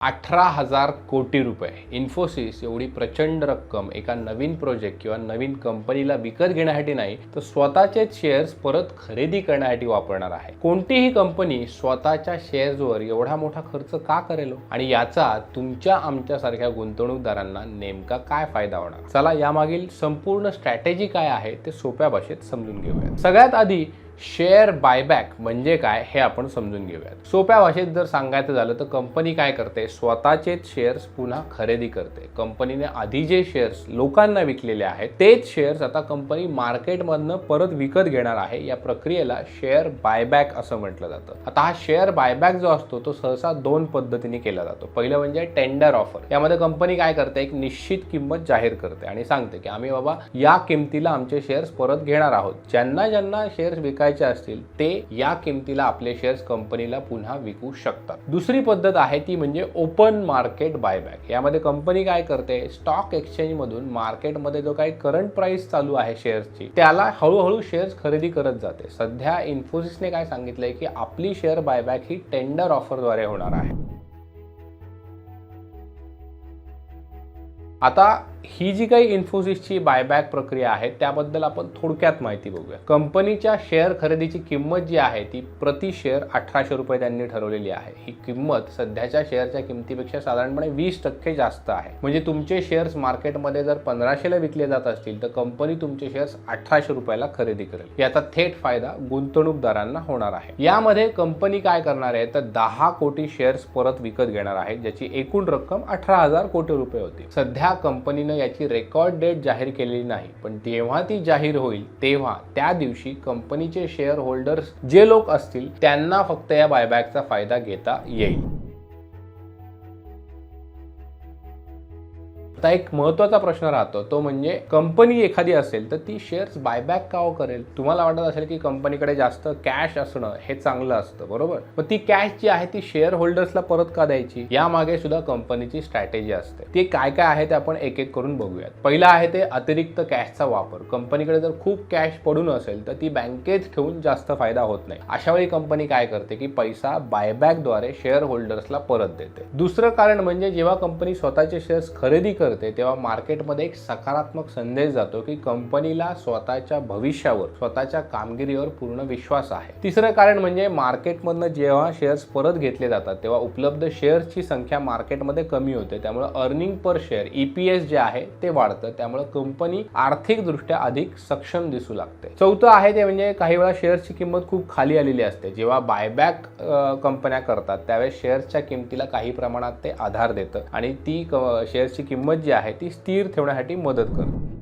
अठरा हजार कोटी रुपये. इन्फोसिस एवढी प्रचंड रक्कम एका नवीन प्रोजेक्ट किंवा नवीन कंपनीला विकत घेण्यासाठी नाही तर स्वतःचेच शेअर्स परत खरेदी करण्यासाठी वापरणार आहे. कोणतीही कंपनी स्वतःच्या शेअर्सवर एवढा मोठा खर्च का करेल हो? आणि याचा तुमच्या आमच्यासारख्या गुंतवणूकदारांना नेमका काय फायदा होणार? चला यामागील संपूर्ण स्ट्रॅटेजी काय आहे ते सोप्या भाषेत समजून घेऊया सगळ्यात आधी शेअर बायबॅक म्हणजे काय हे आपण समजून घेऊयात. सोप्या भाषेत जर सांगायचं झालं तर कंपनी काय करते? स्वतःचेच शेअर्स पुन्हा खरेदी करते. कंपनीने आधी जे शेअर्स लोकांना विकलेले आहेत तेच शेअर्स आता कंपनी मार्केटमधनं परत विकत घेणार आहे. या प्रक्रियेला शेअर बायबॅक असं म्हटलं जातं. आता हा शेअर बायबॅक जो असतो तो सहसा दोन पद्धतीने केला जातो. पहिलं म्हणजे टेंडर ऑफर. यामध्ये कंपनी काय करते? एक निश्चित किंमत जाहीर करते आणि सांगते की आम्ही बाबा या किमतीला आमचे शेअर्स परत घेणार आहोत. ज्यांना ज्यांना शेअर्स विकायचे असतील ते या किमतीला आपले शेअर्स कंपनीला पुन्हा विकू शकतात. दुसरी पद्धत आहे ती म्हणजे ओपन मार्केट बायबॅक यामध्ये कंपनी काय करते? स्टॉक एक्सचेंज मधून मार्केटमध्ये जो काही करंट प्राइस चालू आहे शेअर्सची त्याला हळूहळू शेअर्स खरेदी करत जाते. सध्या इन्फोसिसने काय सांगितलंय की आपली शेअर बायबॅक ही टेंडर ऑफरद्वारे होणार आहे. आता ही जी काही इन्फोसिसची बायबॅक प्रक्रिया आहे त्याबद्दल आपण थोडक्यात माहिती बघूया. कंपनीच्या शेअर खरेदीची किंमत जी आहे ती प्रति शेअर अठराशे रुपये त्यांनी ठरवलेली आहे. ही किंमत सध्याच्या शेअरच्या किमतीपेक्षा साधारणपणे वीस टक्के जास्त आहे. म्हणजे तुमचे शेअर्स मार्केटमध्ये जर पंधराशेला विकले जात असतील तर कंपनी तुमचे शेअर्स अठराशे रुपयाला खरेदी करेल. याचा थेट फायदा गुंतवणूकदारांना होणार आहे. यामध्ये कंपनी काय करणार आहे तर दहा कोटी शेअर्स परत विकत घेणार आहे ज्याची एकूण रक्कम अठरा हजार कोटी रुपये होती. सध्या कंपनीने याची रेकॉर्ड डेट जाहीर केलेली नाही. पण जेव्हा ती जाहीर होईल तेव्हा त्या दिवशी कंपनीचे शेअर होल्डर्स जे लोक असतील त्यांना फक्त या बायबॅकचा फायदा घेता येईल. आता एक महत्त्वाचा प्रश्न राहतो तो म्हणजे कंपनी एखादी असेल तर ती शेअर्स बायबॅक का हो करेल? तुम्हाला वाटत असेल की कंपनीकडे जास्त कॅश असणं हे चांगलं असतं बरोबर? मग ती कॅश जी आहे ती शेअर होल्डर्सला परत का द्यायची? यामागे सुद्धा कंपनीची स्ट्रॅटेजी असते. ती काय काय आहे ते आपण एक एक करून बघूयात. पहिलं आहे ते अतिरिक्त कॅशचा वापर. कंपनीकडे जर खूप कॅश पडून असेल तर ती बँकेत ठेवून जास्त फायदा होत नाही. अशा वेळी कंपनी काय करते की पैसा बायबॅकद्वारे शेअर होल्डर्सला परत देते. दुसरं कारण म्हणजे जेव्हा कंपनी स्वतःचे शेअर्स खरेदी करते करते तेव्हा मार्केटमध्ये एक सकारात्मक संदेश जातो की कंपनीला स्वतःच्या भविष्यावर स्वतःच्या कामगिरीवर पूर्ण विश्वास आहे. तिसरं कारण म्हणजे मार्केटमधनं जेव्हा शेअर्स परत घेतले जातात तेव्हा उपलब्ध शेअर्सची संख्या मार्केटमध्ये कमी होते. त्यामुळे अर्निंग पर शेअर ईपीएस जे आहे ते वाढतं. त्यामुळे कंपनी आर्थिकदृष्ट्या अधिक सक्षम दिसू लागते. चौथं आहे ते म्हणजे काही वेळा शेअर्सची किंमत खूप खाली आलेली असते. जेव्हा बायबॅक कंपन्या करतात त्यावेळेस शेअर्सच्या किमतीला काही प्रमाणात ते आधार देतं. आणि ती क- शेअर्सची किंमत जी आहे ती स्थिर ठेवण्यासाठी मदत करते.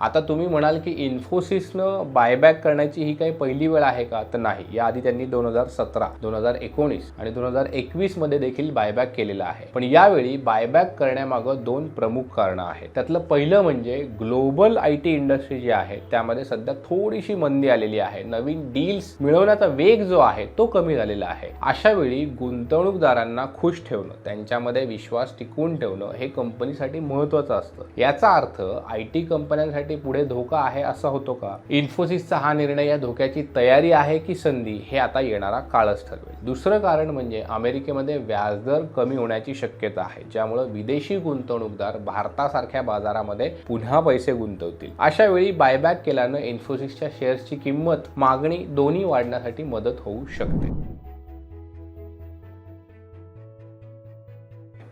आता तुम्ही म्हणाल की इन्फोसिसनं बायबॅक करण्याची ही काही पहिली वेळ आहे का? तर नाही. याआधी त्यांनी दोन हजार सतरा दोन हजार एकोणीस आणि दोन हजार एकवीसमध्ये देखील बायबॅक केलेला आहे. पण यावेळी बायबॅक करण्यामागं दोन प्रमुख कारणं आहेत. त्यातलं पहिलं म्हणजे ग्लोबल आय टी इंडस्ट्री जी आहे त्यामध्ये सध्या थोडीशी मंदी आलेली आहे. नवीन डील्स मिळवण्याचा वेग जो आहे तो कमी झालेला आहे. अशा वेळी गुंतवणूकदारांना खुश ठेवणं त्यांच्यामध्ये विश्वास टिकवून ठेवणं हे कंपनीसाठी महत्वाचं असतं. याचा अर्थ आय टी कंपन्यांसाठी पुढे धोका आहे असा होतो का? इन्फोसिसचा हा निर्णय या धोक्याची तयारी आहे की संधी? हे आता येणारा काळच ठरवेल. दुसरं कारण म्हणजे अमेरिकेमध्ये व्याजदर कमी होण्याची शक्यता आहे ज्यामुळे विदेशी गुंतवणूकदार भारतासारख्या बाजारामध्ये पुन्हा पैसे गुंतवतील. अशा वेळी बायबॅक केल्यानं इन्फोसिसच्या शेअर्सची किंमत मागणी दोन्ही वाढण्यासाठी मदत होऊ शकते.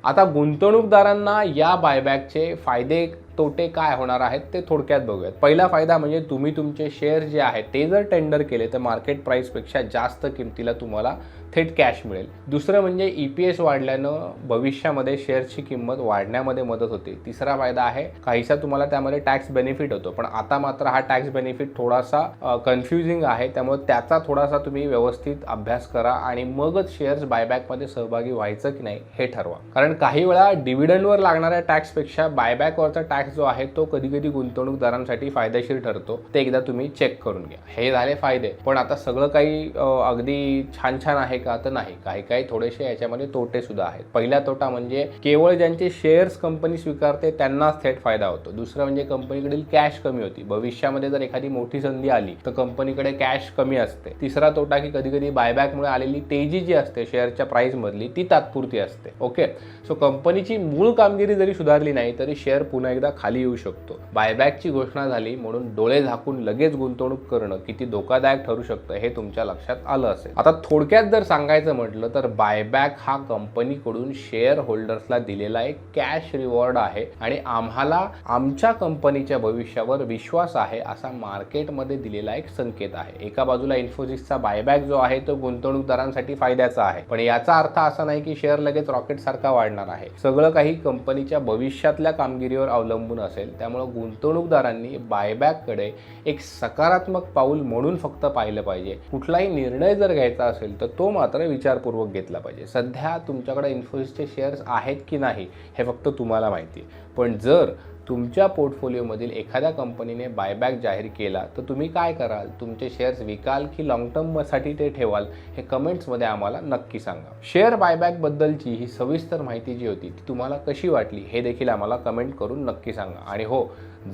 आता गुंतवणूकदारांना या बायबॅकचे फायदे तोटे काय होणार आहेत ते थोडक्यात बघूयात. पहिला फायदा म्हणजे तुम्ही तुमचे शेअर जे आहेत ते जर टेंडर केले तर मार्केट प्राईसपेक्षा जास्त किमतीला तुम्हाला थेट कॅश मिळेल. दुसरं म्हणजे ई पी एस वाढल्यानं भविष्यामध्ये शेअरची किंमत वाढण्यामध्ये मदत होते. तिसरा फायदा आहे काहीसा तुम्हाला त्यामध्ये टॅक्स बेनिफिट होतो. पण आता मात्र हा टॅक्स बेनिफिट थोडासा कन्फ्युजिंग आहे. त्यामुळे त्याचा थोडासा तुम्ही व्यवस्थित अभ्यास करा आणि मगच शेअर्स बायबॅकमध्ये सहभागी व्हायचं की नाही हे ठरवा. कारण काही वेळा डिव्हिडंडवर लागणाऱ्या टॅक्सपेक्षा बायबॅकवरचा टॅक्स टॅक्स जो आहे तो कधी कधी गुंतवणूकदारांसाठी फायदेशीर ठरतो. ते एकदा तुम्ही चेक करून घ्या. हे झाले फायदे. पण आता सगळं काही अगदी छान छान आहे का तर नाही. काही काही थोडेसे याच्यामध्ये तोटे सुद्धा आहेत. पहिला तोटा म्हणजे केवळ ज्यांचे शेअर्स कंपनी स्वीकारते त्यांनाच थेट फायदा होतो. दुसरं म्हणजे कंपनीकडील कॅश कमी होती. भविष्यामध्ये जर एखादी मोठी संधी आली तर कंपनीकडे कॅश कमी असते. तिसरा तोटा की कधी कधी बायबॅकमुळे आलेली तेजी जी असते शेअरच्या प्राइस मधली ती तात्पुरती असते. ओके सो कंपनीची मूळ कामगिरी जरी सुधारली नाही तरी शेअर पुन्हा एकदा खाली येऊ शकतो. बायबॅकची घोषणा झाली म्हणून डोळे झाकून लगेच गुंतवणूक करणं किती धोकादायक ठरू शकतं हे तुमच्या लक्षात आलं असेल. आता थोडक्यात जर सांगायचं म्हटलं तर बायबॅक हा कंपनीकडून शेअर होल्डर्सला दिलेला एक कॅश रिवॉर्ड आहे आणि आम्हाला आमच्या कंपनीच्या भविष्यावर विश्वास आहे असा मार्केटमध्ये दिलेला एक संकेत आहे. एका बाजूला इन्फोसिसचा बायबॅक जो आहे तो गुंतवणूकदारांसाठी फायद्याचा आहे. पण याचा अर्थ असा नाही की शेअर लगेच रॉकेट सारखा वाढणार आहे. सगळं काही कंपनीच्या भविष्यातल्या कामगिरीवर अवलंबून अवलंबून असेल. त्यामुळे गुंतवणूकदारांनी बायबॅककडे एक सकारात्मक पाऊल म्हणून फक्त पाहिलं पाहिजे. कुठलाही निर्णय जर घ्यायचा असेल तर तो मात्र विचारपूर्वक घेतला पाहिजे. सध्या तुमच्याकडे इन्फोसिसचे शेअर्स आहेत की नाही हे फक्त तुम्हाला माहिती आहे. पण जर तुमच्या पोर्टफोलिओमधील एखाद्या कंपनीने बायबॅक जाहीर केला तर तुम्ही काय कराल? तुमचे शेअर्स विकाल की लॉंग टर्मसाठी ते ठेवाल? हे कमेंट्समध्ये आम्हाला नक्की सांगा. शेअर बायबॅकबद्दलची ही सविस्तर माहिती जी होती ती तुम्हाला कशी वाटली हे देखील आम्हाला कमेंट करून नक्की सांगा. आणि हो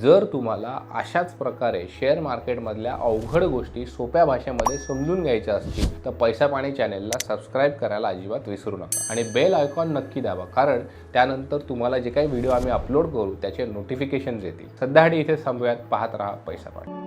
जर तुम्हाला अशाच प्रकारे शेअर मार्केटमधल्या अवघड गोष्टी सोप्या भाषेमध्ये समजून घ्यायच्या असतील तर पैसा पाणी चॅनेलला सबस्क्राईब करायला अजिबात विसरू नका. आणि बेल आयकॉन नक्की दाबा कारण त्यानंतर तुम्हाला जे काही व्हिडिओ आम्ही अपलोड करू त्याचे नोटिफिकेशन्स येतील. सध्यासाठी इथे थांबूयात. पाहत राहा. पैसा पाठ